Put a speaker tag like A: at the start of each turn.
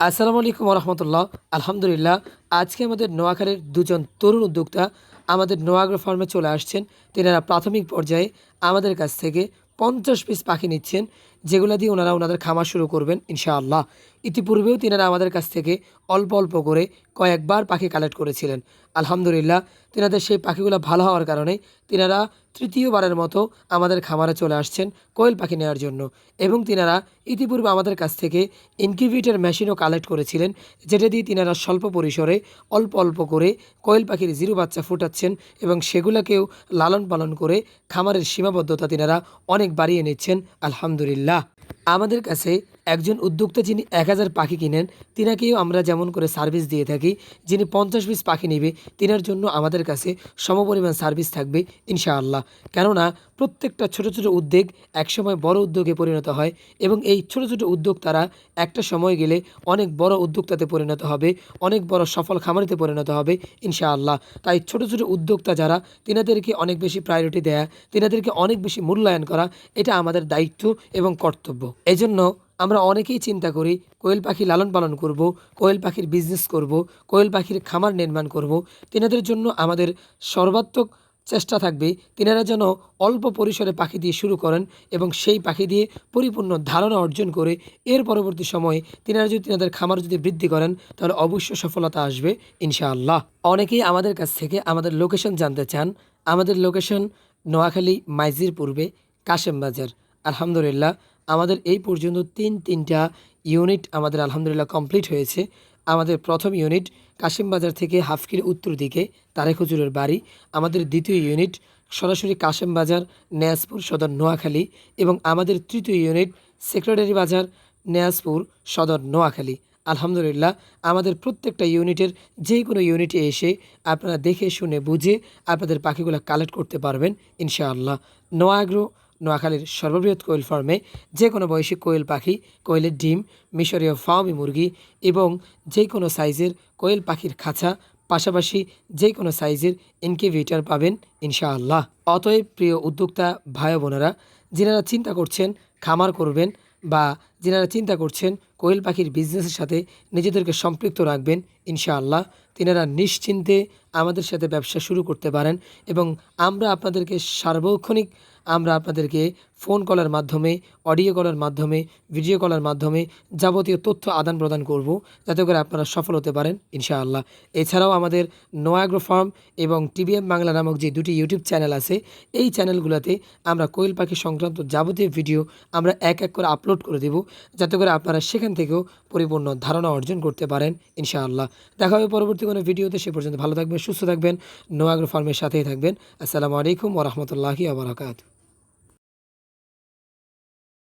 A: আসসালামু আলাইকুম রহমতুল্লাহ আলহামদুলিল্লাহ, আজকে আমাদের নোয়াখালীর দুজন তরুণ উদ্যোক্তা আমাদের নোয়াগ্রো ফার্মে চলে আসছেন। তেনারা প্রাথমিক পর্যায়ে আমাদের কাছ থেকে পঞ্চাশ পিস পাখি নিচ্ছেন, যেগুলো দিয়ে ওনারা ওনাদের খামার শুরু করবেন, ইনশাআল্লাহ। ইতিপূর্বেও তিনারা আমাদের কাছ থেকে অল্প অল্প করে কয়েকবার পাখি কালেক্ট করেছিলেন। আলহামদুলিল্লাহ, তিনাদের সেই পাখিগুলো ভালো হওয়ার কারণে তিনারা তৃতীয়বারের মতো আমাদের খামারে চলে আসছেন কোয়েল পাখি নেওয়ার জন্য এবং তিনারা ইতিপূর্বে আমাদের কাছ থেকে ইনকিউবেটর মেশিনও কালেক্ট করেছিলেন, যেটা দিয়ে তিনারা স্বল্প পরিসরে অল্প অল্প করে কোয়েল পাখির জিরো বাচ্চা ফুটাচ্ছেন এবং সেগুলোকেও লালন পালন করে খামারের সীমাবদ্ধতা তিনারা অনেক বাড়িয়ে নিচ্ছেন, আলহামদুলিল্লাহ। আমাদের কাছে একজন উদ্যোক্তা যিনি এক হাজার পাখি কিনেন, তিনাকেও আমরা যেমন করে সার্ভিস দিয়ে থাকি, যিনি পঞ্চাশ পিস পাখি নেবে, তিনার জন্য আমাদের কাছে সমপরিমাণ সার্ভিস থাকবে ইনশাআল্লাহ। কেননা প্রত্যেকটা ছোট ছোট উদ্যোগ একসময় বড় উদ্যোগে পরিণত হয় এবং এই ছোট ছোট উদ্যোক্তারা একটা সময় গেলে অনেক বড় উদ্যোক্তাতে পরিণত হবে, অনেক বড় সফল খামারিতে পরিণত হবে ইনশাআল্লাহ। তাই ছোট ছোট উদ্যোক্তা যারা, তিনাদেরকে অনেক বেশি প্রায়োরিটি দেয়া, তিনাদেরকে অনেক বেশি মূল্যায়ন করা, এটা আমাদের দায়িত্ব এবং কর্তব্য। এজন্য আমরা অনেকেই চিন্তা করি, কোয়েল পাখি লালন পালন করব, কোয়েল পাখির বিজনেস করব, কোয়েল পাখির খামার নির্মাণ করব। তেনাদের জন্য আমাদের সর্বাত্মক চেষ্টা থাকবে, তেনারা যেন অল্প পরিসরে পাখি দিয়ে শুরু করেন এবং সেই পাখি দিয়ে পরিপূর্ণ ধারণা অর্জন করে এর পরবর্তী সময়ে তেনারা যদি, তেনাদের খামার যদি বৃদ্ধি করেন, তাহলে অবশ্য সফলতা আসবে, ইনশাআল্লাহ। অনেকেই আমাদের কাছ থেকে আমাদের লোকেশন জানতে চান। আমাদের লোকেশন নোয়াখালী মাইজির পূর্বে কাশেম বাজার আলহামদুলিল্লাহ আমাদের এই পর্যন্ত তিন তিনটা ইউনিট আমাদের আলহামদুলিল্লাহ কমপ্লিট হয়েছে। আমাদের প্রথম ইউনিট কাশিমবাজার থেকে হাফকির উত্তর দিকে তারেক হুজুরের বাড়ি। আমাদের দ্বিতীয় ইউনিট সরাসরি কাশিমবাজার নেয়াজপুর সদর নোয়াখালী এবং আমাদের তৃতীয় ইউনিট সেক্রেটারি বাজার নেয়াজপুর সদর নোয়াখালী। আলহামদুলিল্লাহ, আমাদের প্রত্যেকটা ইউনিটের যে কোনো ইউনিটে এসে আপনারা দেখে শুনে বুঝে আপনাদের পাখিগুলো কালেক্ট করতে পারবেন, ইনশাআল্লাহ। নোয়াগ্রো নোয়াখালীর সর্ববৃহৎ কোয়েল ফার্মে যে কোনো বয়সী কোয়েল পাখি, কোয়েলের ডিম, মিশরীয় ফার্মি, মুরগি এবং যে কোনো সাইজের কোয়েল পাখির খাঁচা, পাশাপাশি যে কোনো সাইজের ইনকিউবেটর পাবেন ইনশাআল্লাহ। অতএব প্রিয় উদ্যোক্তা, ভাই বোনেরা, যিনারা চিন্তা করছেন খামার করবেন বা যিনারা চিন্তা করছেন কোয়েল পাখির বিজনেসের সাথে নিজেদেরকে সম্পৃক্ত রাখবেন, ইনশাআল্লাহ তিনারা নিশ্চিন্তে আমাদের সাথে ব্যবসা শুরু করতে পারেন এবং আমরা আপনাদেরকে সার্বক্ষণিক আমরা আপনাদেরকে ফোন কলের মাধ্যমে অডিও কলের মাধ্যমে ভিডিও কলের মাধ্যমে যাবতীয় তথ্য আদান প্রদান করব, যাতে করে আপনারা সফল হতে পারেন, ইনশাআল্লাহ। এছাড়াও আমাদের নোয়াগ্রো ফার্ম এবং টিভিএম বাংলা নামক যে দুটি ইউটিউব চ্যানেল আছে, এই চ্যানেলগুলোতে আমরা কোয়েল পাখি সংক্রান্ত যাবতীয় ভিডিও আমরা এক এক করে আপলোড করে দেব, যাতে করে আপনারা সেখান থেকেও পরিপূর্ণ ধারণা অর্জন করতে পারেন, ইনশাআল্লাহ। দেখা হবে পরবর্তী কোনো ভিডিওতে, সে পর্যন্ত ভালো থাকবেন, সুস্থ থাকবেন, নোয়াগ্রো ফার্মের সাথেই থাকবেন। আসসালামু আলাইকুম ওরহমতুল্লাহি আবরাকাত